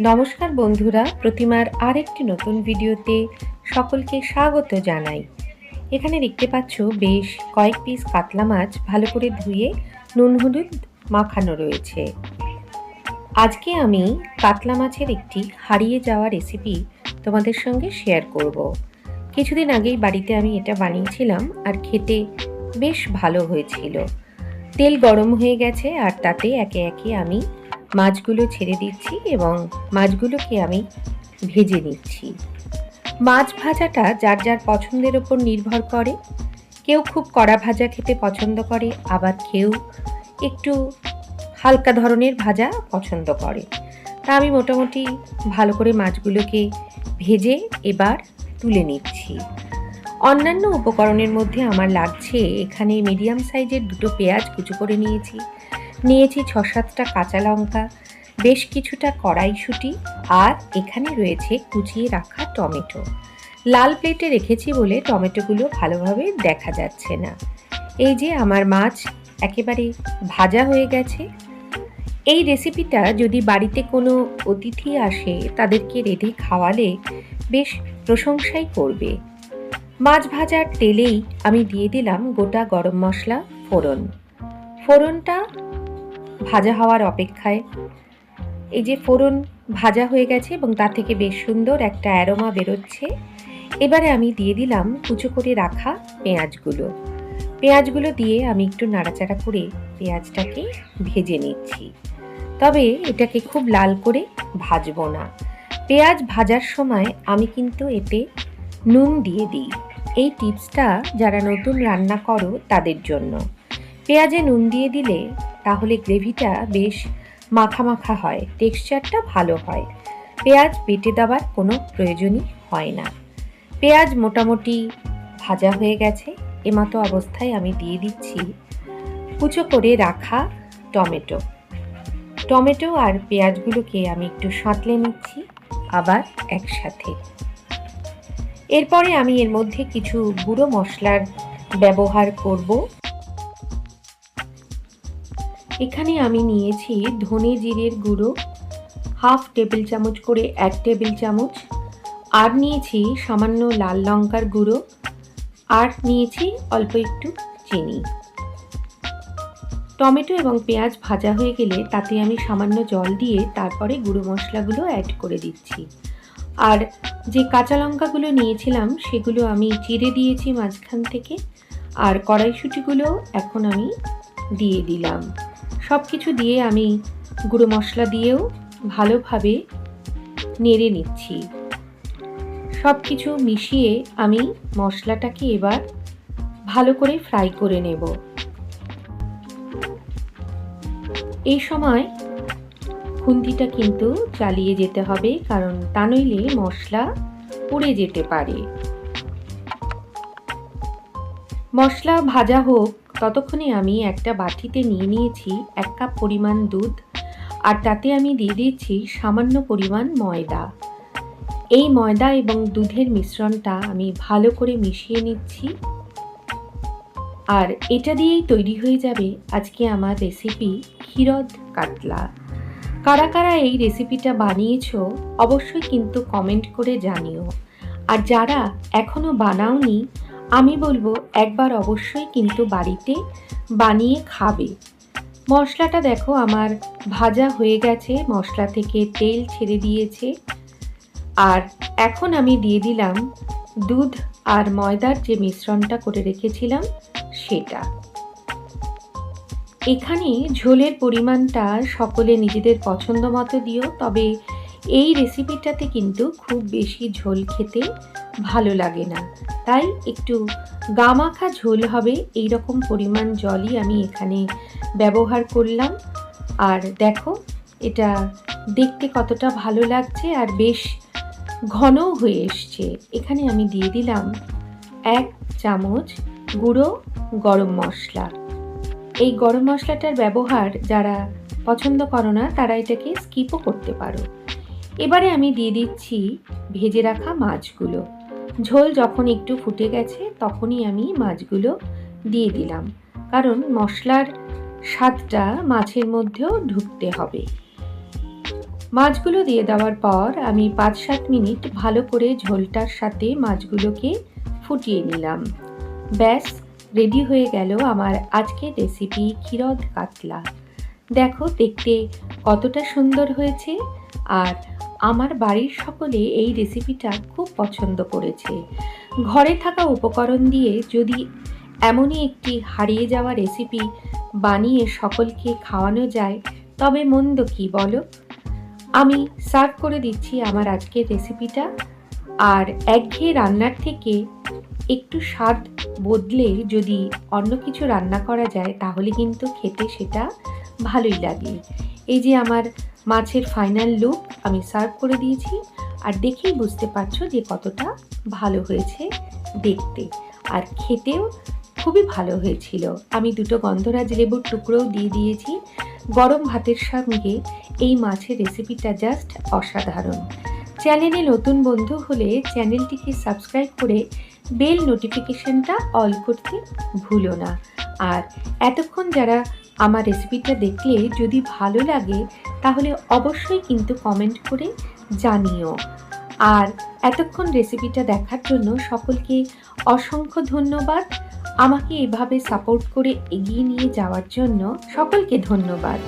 নমস্কার বন্ধুরা, প্রতিমার আরেকটি নতুন ভিডিওতে সকলকে স্বাগত জানাই। এখানে দেখতে পাচ্ছ বেশ কয়েক পিস কাতলা মাছ ভালো করে ধুয়ে নুন হলুদ মাখানো রয়েছে। আজকে আমি কাতলা মাছের একটি হারিয়ে যাওয়া রেসিপি তোমাদের সঙ্গে শেয়ার করব। কিছুদিন আগেই বাড়িতে আমি এটা বানিয়েছিলাম আর খেতে বেশ ভালো হয়েছিল। তেল গরম হয়ে গেছে আর তাতে একে একে আমি মাছগুলো ছেড়ে দিচ্ছি এবং মাছগুলোকে আমি ভেজে নিচ্ছি। মাছ ভাজাটা যার যার পছন্দের ওপর নির্ভর করে। কেউ খুব কড়া ভাজা খেতে পছন্দ করে, আবার কেউ একটু হালকা ধরনের ভাজা পছন্দ করে। তা আমি মোটামুটি ভালো করে মাছগুলোকে ভেজে এবার তুলে নিচ্ছি। অন্যান্য উপকরণের মধ্যে আমার লাগছে এখানে মিডিয়াম সাইজের দুটো পেঁয়াজ কুচো করে নিয়েছি। নিয়েছি ছ সাতটা কাঁচা লঙ্কা, বেশ কিছুটা কড়াইশুঁটি আর এখানে রয়েছে কুচিয়ে রাখা টমেটো। লাল প্লেটে রেখেছি বলে টমেটোগুলো ভালোভাবে দেখা যাচ্ছে না। এই যে আমার মাছ, একেবারে ভাজা হয়ে গেছে। এই রেসিপিটা যদি বাড়িতে কোনো অতিথি আসে, তাদেরকে রেঁধে খাওয়ালে বেশ প্রশংসাই করবে। মাছ ভাজার তেলেই আমি দিয়ে দিলাম গোটা গরম মশলা ফোড়ন। ফোড়নটা ভাজা হওয়ার অপেক্ষায়। এই যে ফোড়ন ভাজা হয়ে গেছে এবং তার থেকে বেশ সুন্দর একটা অ্যারোমা বেরোচ্ছে। এবারে আমি দিয়ে দিলাম কুচো করে রাখা পেঁয়াজগুলো। পেঁয়াজগুলো দিয়ে আমি একটু নাড়াচাড়া করে পেঁয়াজটাকে ভেজে নিচ্ছি। তবে এটাকে খুব লাল করে ভাজবো না। পেঁয়াজ ভাজার সময় আমি কিন্তু এতে নুন দিয়ে দিই। এই টিপসটা যারা নতুন রান্না করো তাদের জন্য। পেঁয়াজে নুন দিয়ে দিলে তাহলে গ্রেভিটা বেশ মাখা মাখা হয়, টেক্সচারটা ভালো হয়। পেঁয়াজ বেটে দেওয়ার কোনো প্রয়োজনই হয় না। পেঁয়াজ মোটামুটি ভাজা হয়ে গেছে এমতো অবস্থায় আমি দিয়ে দিচ্ছি কুচো করে রাখা টমেটো। টমেটো আর পেঁয়াজগুলোকে আমি একটু সাঁতলে নিচ্ছি আবার একসাথে। এরপরে আমি এর মধ্যে কিছু গুঁড়ো মশলার ব্যবহার করব। এখানে আমি নিয়েছি ধনে জিরের গুঁড়ো, হাফ টেবিল চামচ করে এক টেবিল চামচ, আর নিয়েছি সামান্য লাল লঙ্কার গুঁড়ো, আর নিয়েছি অল্প একটু চিনি। টমেটো এবং পেঁয়াজ ভাজা হয়ে গেলে তাতে আমি সামান্য জল দিয়ে তারপরে গুঁড়ো মশলাগুলো অ্যাড করে দিচ্ছি। আর যে কাঁচা লঙ্কাগুলো নিয়েছিলাম সেগুলো আমি চিড়ে দিয়েছি মাঝখান থেকে, আর কড়াইশুটিগুলো এখন আমি দিয়ে দিলাম। সব কিছু দিয়ে আমি গুঁড়ো মশলা দিয়েও ভালোভাবে নেড়ে নিচ্ছি। সব কিছু মিশিয়ে আমি মশলাটাকে এবার ভালো করে ফ্রাই করে নেব। এই সময় খুন্তিটা কিন্তু চালিয়ে যেতে হবে, কারণ তা নইলে মশলা পুড়ে যেতে পারে। মশলা ভাজা হোক ততক্ষণে আমি একটা বাটিতে নিয়ে নিয়েছি এক কাপ পরিমাণ দুধ আর তাতে আমি দিয়ে দিয়েছি সামান্য পরিমাণ ময়দা। এই ময়দা এবং দুধের মিশ্রণটা আমি ভালো করে মিশিয়ে নিচ্ছি। আর এটা দিয়েই তৈরি হয়ে যাবে আজকে আমার রেসিপি ক্ষীরদ কাতলা। কারা কারা এই রেসিপিটা বানিয়েছ অবশ্যই কিন্তু কমেন্ট করে জানিও। আর যারা এখনও বানাওনি আমি বলব, একবার অবশ্যই কিন্তু বাড়িতে বানিয়ে খাবে। মশলাটা দেখো আমার ভাজা হয়ে গেছে, মশলা থেকে তেল ছেড়ে দিয়েছে। আর এখন আমি দিয়ে দিলাম দুধ আর ময়দার যে মিশ্রণটা করে রেখেছিলাম, সেটা। এখানে ঝোলের পরিমাণটা সকলে নিজেদের পছন্দ মতো দিও, তবে এই রেসিপিটাতে কিন্তু খুব বেশি ঝোল খেতে ভালো লাগে না। তাই একটু গামাখা ঝোল হবে এই রকম পরিমাণ জলই আমি এখানে ব্যবহার করলাম। আর দেখো, এটা দেখতে কতটা ভালো লাগছে আর বেশ ঘনও হয়ে এসছে। এখানে আমি দিয়ে দিলাম এক চামচ গুঁড়ো গরম মশলা। এই গরম মশলাটার ব্যবহার যারা পছন্দ করো না, তারা এটাকে স্কিপও করতে পারো। এবারে আমি দিয়ে দিচ্ছি ভেজে রাখা মাছগুলো। ঝোল যখন একটু ফুটে গেছে, তখনই আমি মাছগুলো দিয়ে দিলাম। কারণ মশলার স্বাদটা মাছের মধ্যেও ঢুকতে হবে। মাছগুলো দিয়ে দেওয়ার পর আমি পাঁচ সাত মিনিট ভালো করে ঝোলটার সাথে মাছগুলোকে ফুটিয়ে নিলাম। ব্যাস, রেডি হয়ে গেল আমার আজকের রেসিপি ক্ষীরদ কাতলা। দেখো, দেখতে কতটা সুন্দর হয়েছে আর আমার বাড়ির সকলে এই রেসিপিটা খুব পছন্দ করেছে। ঘরে থাকা উপকরণ দিয়ে যদি এমনই একটি হারিয়ে যাওয়া রেসিপি বানিয়ে সকলকে খাওয়ানো যায়, তবে মন্দ কি বলো? আমি সার্ভ করে দিচ্ছি আমার আজকের রেসিপিটা আর একঘেয়ে রান্নার থেকে একটু স্বাদ বদলে যদি অন্য কিছু রান্না করা যায়, তাহলে কিন্তু খেতে সেটা ভালোই লাগে। এই যে আমার মাছের ফাইনাল লুক আমি সার্ভ করে দিয়েছি। আর দেখেই বুঝতে পারছ যে কতটা ভালো হয়েছে দেখতে। আর খেতেও খুবই ভালো হয়েছিল। আমি দুটো গন্ধরাজ লেবুর টুকরোও দিয়ে দিয়েছি। গরম ভাতের সঙ্গে এই মাছের রেসিপিটা জাস্ট অসাধারণ। চ্যানেলে নতুন বন্ধু হলে চ্যানেলটিকে সাবস্ক্রাইব করে বেল নোটিফিকেশনটা অল করতে ভুলো না। আর এতক্ষণ যারা আমার রেসিপিটা দেখলে যদি ভালো লাগে তাহলে অবশ্যই কিন্তু কমেন্ট করে জানিও। আর এতক্ষণ রেসিপিটা দেখার জন্য সকলকে অসংখ্য ধন্যবাদ। আমাকে এভাবে সাপোর্ট করে এগিয়ে নিয়ে যাওয়ার জন্য সকলকে ধন্যবাদ।